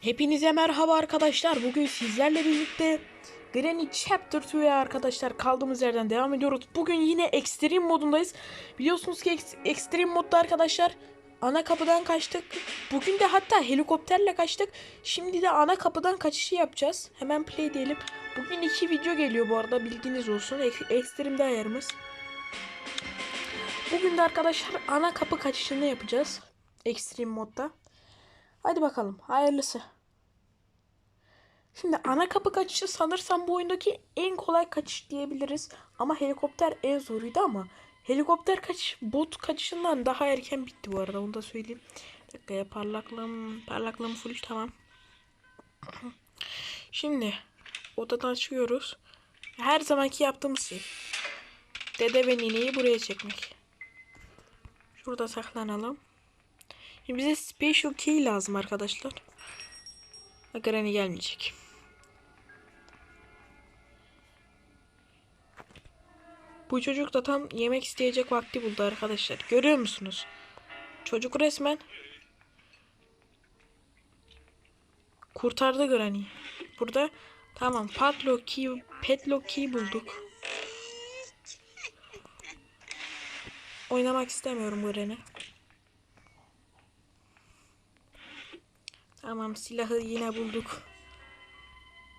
Hepinize merhaba arkadaşlar. Bugün sizlerle birlikte Granny Chapter 2'ye arkadaşlar kaldığımız yerden devam ediyoruz. Bugün yine Extreme modundayız. Biliyorsunuz ki Ex- Extreme modda arkadaşlar ana kapıdan kaçtık. Bugün de hatta helikopterle kaçtık. Şimdi de ana kapıdan kaçışı yapacağız. Hemen play diyelim. Bugün iki video geliyor bu arada bilginiz olsun. Extreme'de ayarımız. Bugün de arkadaşlar ana kapı kaçışını yapacağız. Extreme modda. Hadi bakalım hayırlısı. Şimdi ana kapı kaçışı sanırsam bu oyundaki en kolay kaçış diyebiliriz. Ama helikopter en zoruydu ama helikopter kaçış bot kaçışından daha erken bitti bu arada onu da söyleyeyim. Bir dakika ya parlaklığım, parlaklığım full tamam. Şimdi odadan çıkıyoruz. Her zamanki yaptığımız şey. Dede ve nineyi buraya çekmek. Şurada saklanalım. Şimdi bize special key lazım arkadaşlar. Granny gelmeyecek. Bu çocuk da tam yemek isteyecek vakti buldu arkadaşlar. Görüyor musunuz? Çocuk resmen kurtardı Granny'yi. Burada tamam padlock key, padlock key bulduk. Oynamak istemiyorum Granny. Tamam silahı yine bulduk.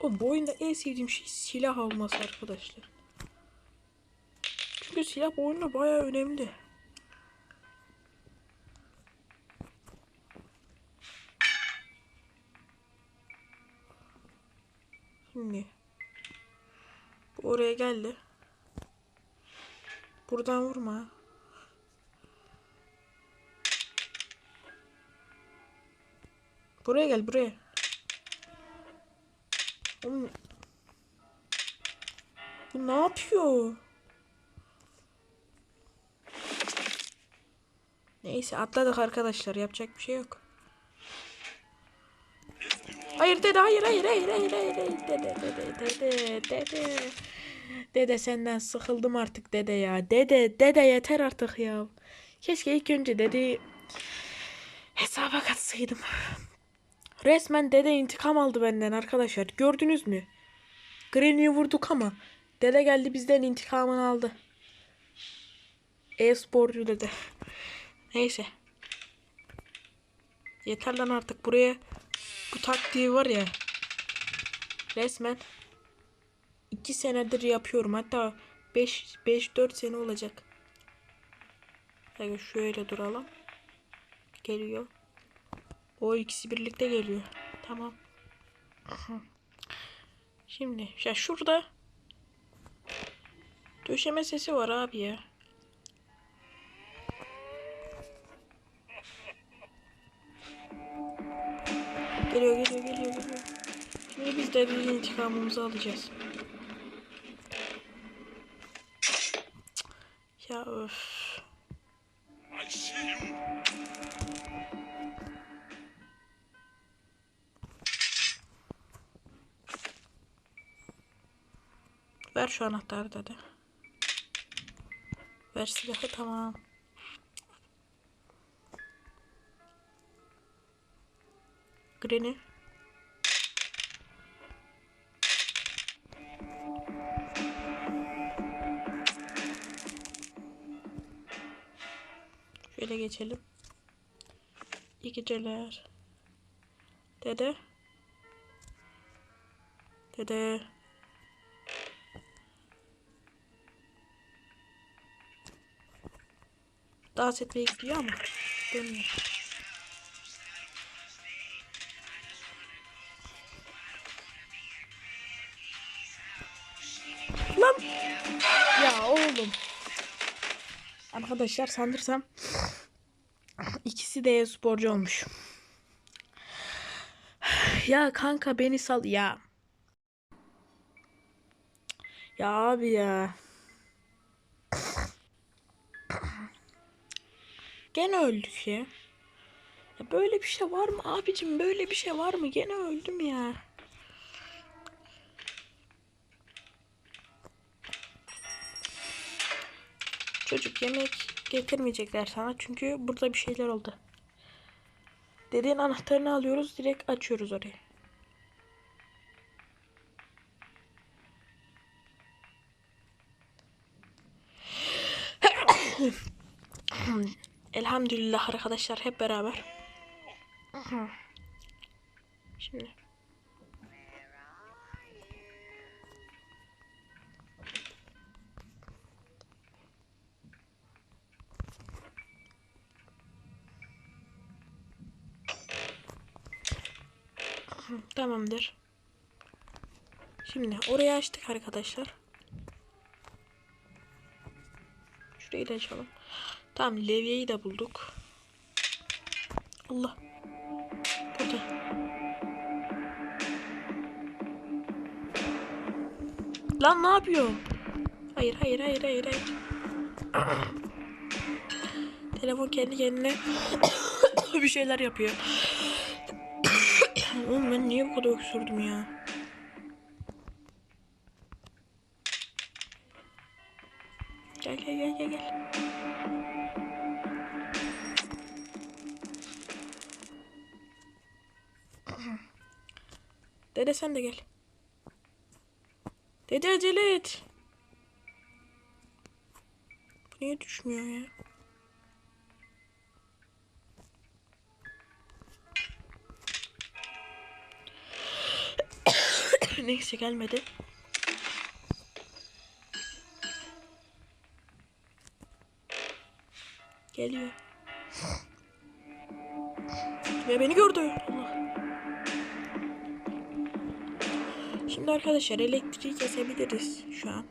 O bu oyunda en sevdiğim şey silah olması arkadaşlar. Çünkü silah bu oyunda bayağı önemli. Şimdi bu oraya geldi. Buradan vurma. Buraya gel buraya. Oğlum. Bu ne yapıyor? Neyse atladık arkadaşlar yapacak bir şey yok. Hayır dede hayır hayır hayır hayır hayır hayır dede dede dede dede dede senden sıkıldım artık dede ya dede dede yeter artık ya keşke ilk önce dedi hesaba katsaydım resmen dede intikam aldı benden arkadaşlar gördünüz mü Granny'yi vurduk ama dede geldi bizden intikamını aldı e-sporcu dede neyse yeter lan artık buraya bu taktiği var ya resmen 2 senedir yapıyorum. Hatta 5 5 4 sene olacak. Yani şöyle duralım. Geliyor. O ikisi birlikte geliyor. Tamam. Şimdi ya şurada döşeme sesi var abi ya. Geliyor geliyor geliyor geliyor. Şimdi biz de bir intikamımızı alacağız. Ya öf. Şu anahtarı dedi. Ver silahı tamam. Granny. Şöyle geçelim. İyi geceler. Dede. Dede. Dans etmeye gidiyor ama dönmüyor. Lan. Ya oğlum. Arkadaşlar sandırsam ikisi de e-sporcu olmuş. Ya kanka beni sal ya. Ya abi ya. Gene öldük ya. Ya böyle bir şey var mı abicim? Böyle bir şey var mı? Gene öldüm ya. Çocuk yemek getirmeyecekler sana çünkü burada bir şeyler oldu. Dedenin anahtarını alıyoruz. Direkt açıyoruz orayı. Elhamdülillah arkadaşlar hep beraber. Şimdi. Tamamdır. Şimdi orayı açtık arkadaşlar. Şurayı da açalım. Tamam levyeyi de bulduk. Allah. Burada. Lan ne yapıyor? Hayır hayır hayır hayır hayır. Telefon kendi kendine bir şeyler yapıyor. Oğlum ben niye bu kadar öksürdüm ya? Gel gel gel gel gel. Dede sen de gel. Dede acele et. Bu niye düşmüyor ya? Neyse gelmedi. Geliyor. Ve beni gördü. Şimdi arkadaşlar elektriği kesebiliriz şu an.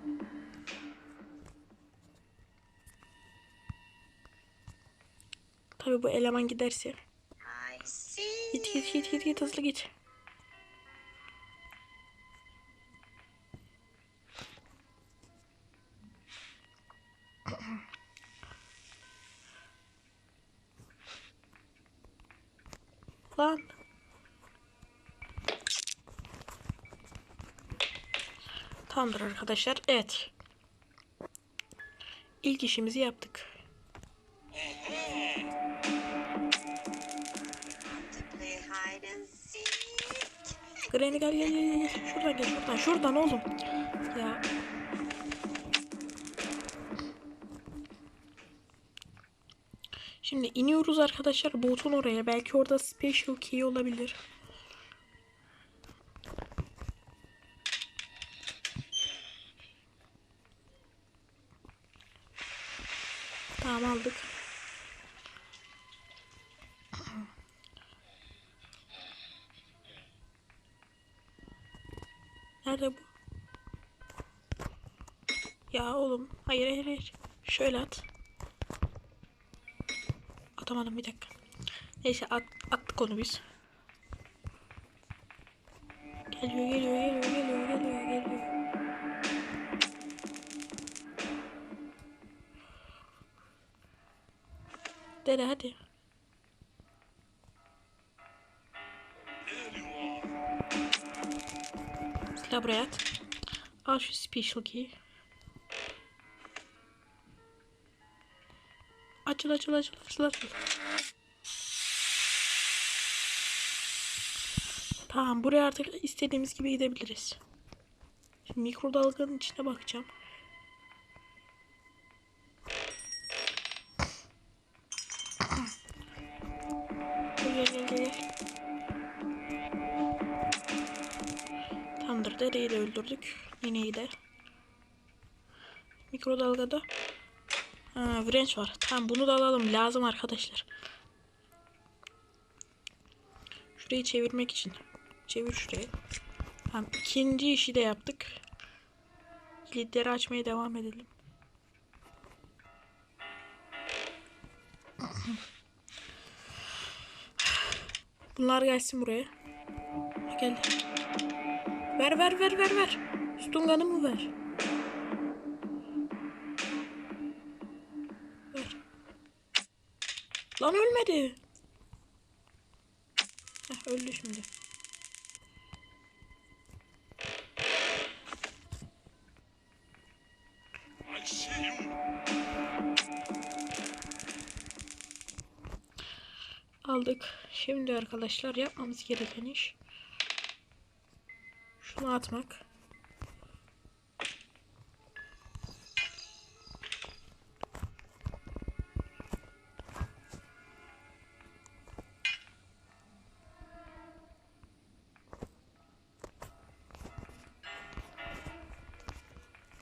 Tabi bu eleman giderse. Git git git git git hızlı git. Tamamdır arkadaşlar. Evet. İlk işimizi yaptık. Granny gel gel gel gel. Şuradan gel şuradan. Şuradan oğlum. Ya. Şimdi iniyoruz arkadaşlar botun oraya. Belki orada special key olabilir. Tamam aldık. Nerede bu? Ya oğlum. Hayır hayır hayır. Şöyle at. Atamadım bir dakika. Neyse at, attık onu biz. Geliyor geliyor geliyor geliyor Dede hadi. Silah buraya. Al şu special key. Açıl açıl açıl açıl açıl. Tamam buraya artık istediğimiz gibi gidebiliriz. Şimdi mikrodalganın içine bakacağım. De öldürdük. Nineyi de. Mikrodalgada. Ha, wrench var. Tamam bunu da alalım. Lazım arkadaşlar. Şurayı çevirmek için. Çevir şurayı. Tamam ikinci işi de yaptık. Kilitleri açmaya devam edelim. Bunlar gelsin buraya. Gel. Ver ver ver ver ver. Stungan'ı mı ver? Ver. Lan ölmedi. Heh, öldü şimdi. Aldık. Şimdi arkadaşlar yapmamız gereken iş şunu atmak.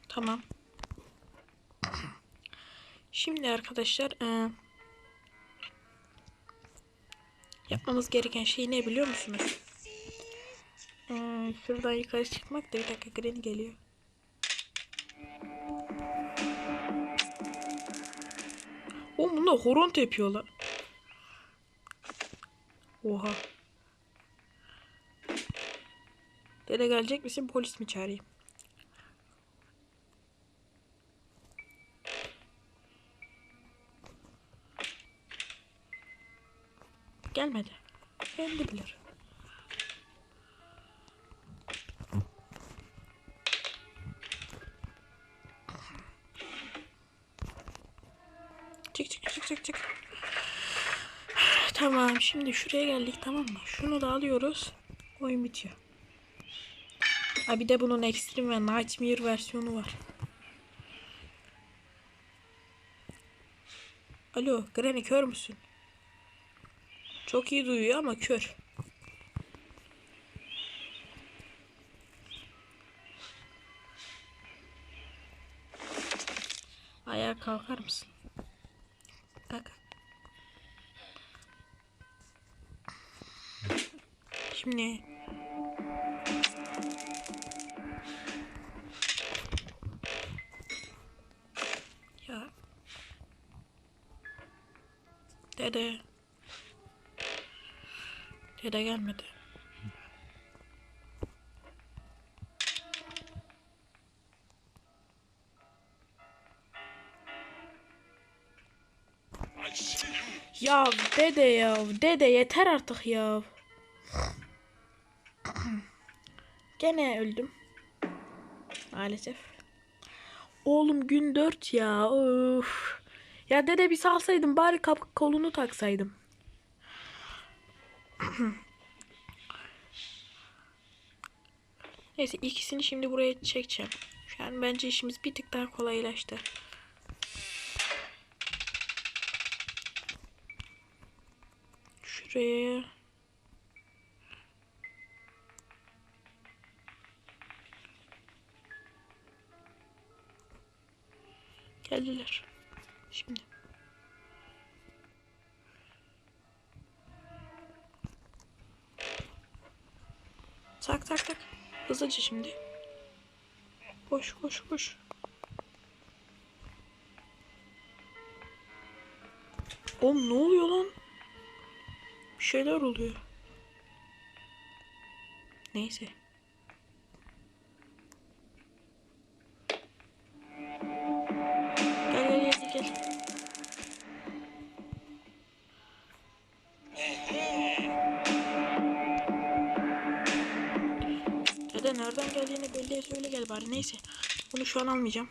Tamam. Şimdi arkadaşlar eee, yapmamız gereken şey ne biliyor musunuz? Eee, şuradan yukarı çıkmak da bir dakika Granny geliyor. Oğlum bunda horon tepiyorlar. Oha. Dede gelecek misin polis mi çağırayım? Gelmedi. Kendi bilir. Şimdi şuraya geldik tamam mı? Şunu da alıyoruz. Oyun bitiyor. Ha bir de bunun Extreme ve Nightmare versiyonu var. Alo Granny kör müsün? Çok iyi duyuyor ama kör. Ayağa kalkar mısın? Kalk. Şimdi ya Dede Dede gelmedi. Ya dede ya dede yeter artık ya. Gene öldüm. Maalesef. Oğlum gün 4 ya. Of. Ya dede bir salsaydım bari kapı kolunu taksaydım. Neyse ikisini şimdi buraya çekeceğim. Şu an bence işimiz bir tık daha kolaylaştı. Şuraya. Geldiler. Şimdi. Tak tak tak. Hızlıca şimdi. Koş koş koş. Oğlum ne oluyor lan? Bir şeyler oluyor. Neyse. Dede nereden geldiğini belli söyle gel bari neyse. Bunu şu an almayacağım.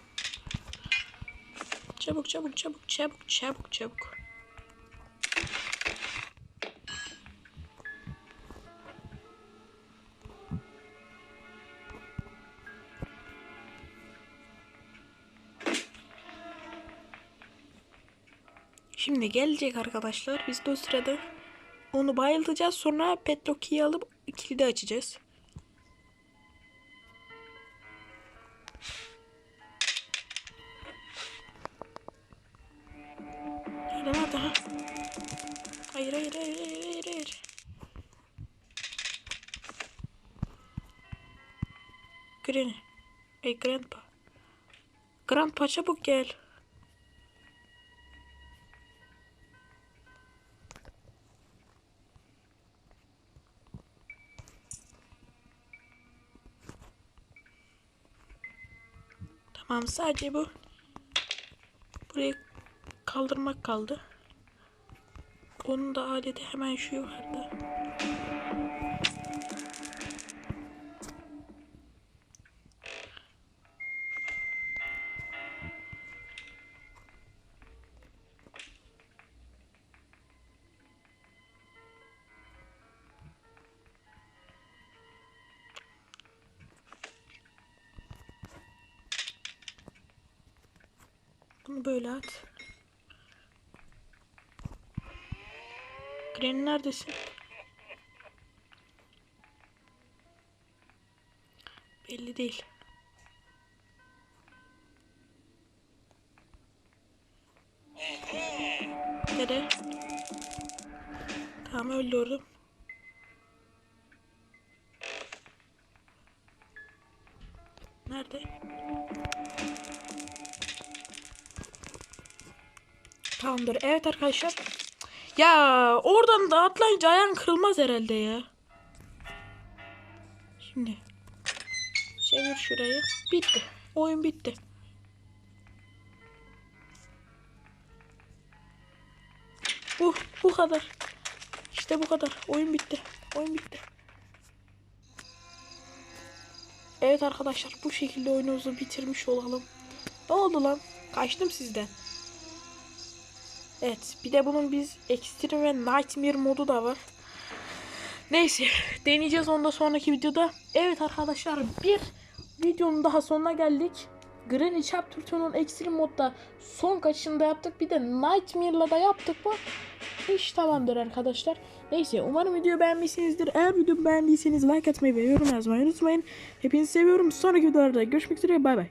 Çabuk çabuk çabuk çabuk çabuk çabuk. Şimdi gelecek arkadaşlar. Biz de o sırada onu bayıltacağız. Sonra Petroki'yi alıp kilidi açacağız. Hayır hayır hayır hayır hayır. Granny. Ey Grandpa. Grandpa çabuk gel. Tamam sadece bu. Burayı kaldırmak kaldı. Onun da aleti hemen şu vardı. Bunu böyle at. Granny neredesin? Belli değil. Nere? Tamam öldürdüm. Nerede? Tamamdır. Evet arkadaşlar. Ya oradan da atlayınca ayağın kırılmaz herhalde ya. Şimdi. Çevir şurayı. Bitti. Oyun bitti. Bu, bu kadar. İşte bu kadar. Oyun bitti. Oyun bitti. Evet arkadaşlar bu şekilde oyunumuzu bitirmiş olalım. Ne oldu lan? Kaçtım sizden. Evet bir de bunun biz Extreme ve Nightmare modu da var. Neyse deneyeceğiz onu da sonraki videoda. Evet arkadaşlar bir videonun daha sonuna geldik. Granny Chapter 2'nun Extreme modda son kaçışında yaptık. Bir de Nightmare'la da yaptık mı? İş tamamdır arkadaşlar. Neyse umarım videoyu beğenmişsinizdir. Eğer videomu beğendiyseniz like atmayı ve yorum yazmayı unutmayın. Hepinizi seviyorum. Sonraki videolarda görüşmek üzere. Bay bay.